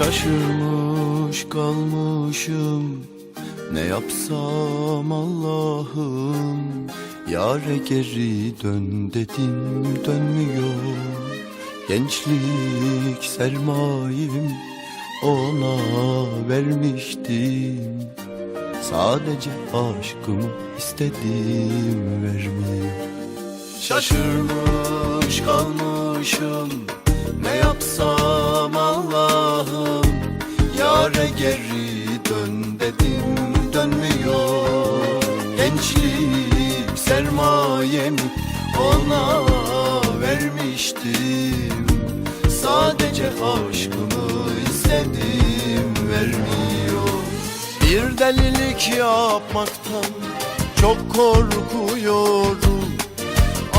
Şaşırmış kalmışım. Ne yapsam Allah'ım? Yare geri dön dedim dönmüyor. Gençlik sermayem ona vermiştim. Sadece aşkımı istedim vermiyor Şaşırmış kalmışım. Ne yapsam Allah'ım Yare geri dön dedim dönmüyor. Gençlik sermayemi ona vermiştim. Sadece aşkımı istedim vermiyor. Bir delilik yapmaktan çok korkuyorum.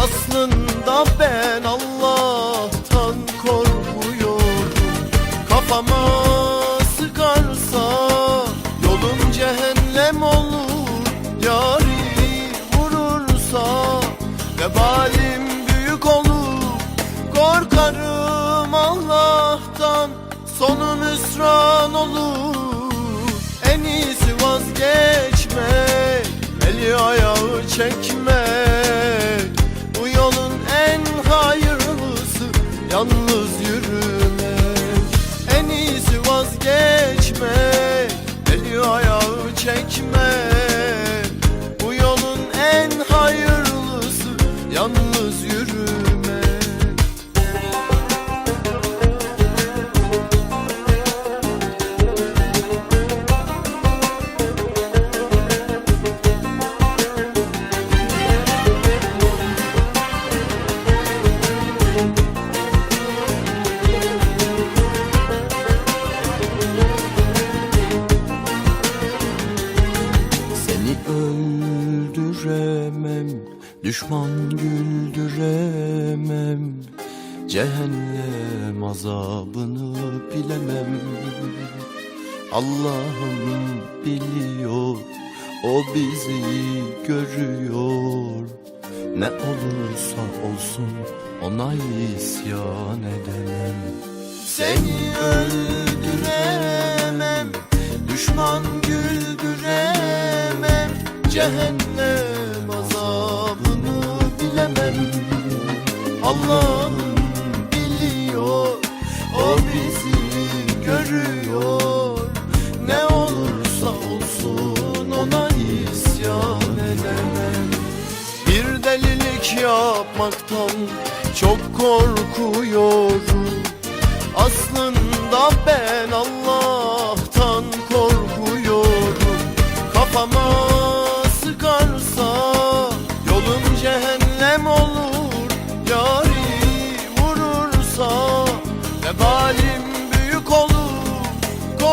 Aslında ben Allah'tan Yari vurursa vebalim büyük olur. Korkarım Allah'tan sonum hüsran olur. En iyisi vazgeçmek Eli ayağı çekmek Bu yolun en hayırlısı Yalnız yürümek En iyisi vazgeçmek Eli ayağı çekmek Düşman güldüremem Cehennem azabını bilemem. Allah'ım biliyor O bizi görüyor. Ne olursa olsun ona isyan edemem. Seni öldüremem Düşman güldüremem. Cehennem bilemem Allah'ım biliyor O bizi görüyor. Ne olursa olsun ona isyan edemem. Bir delilik yapmaktan çok korkuyorum. Aslında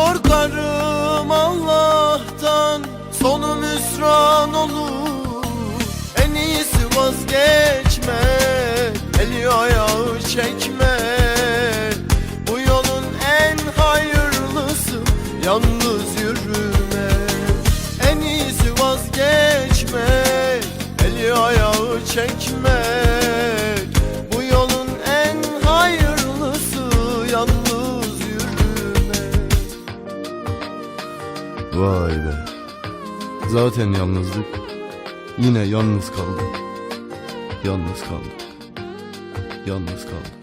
Korkarım Allah'tan sonum hüsran olur. En iyisi vazgeçme Eli ayağı çekme Bu yolun en hayırlısı Yalnız yürüme En iyisi vazgeçme Eli ayağı çekme Vay be. Zaten yalnızlık. Yine yalnız kaldım. Yalnız kaldım. Yalnız kaldım.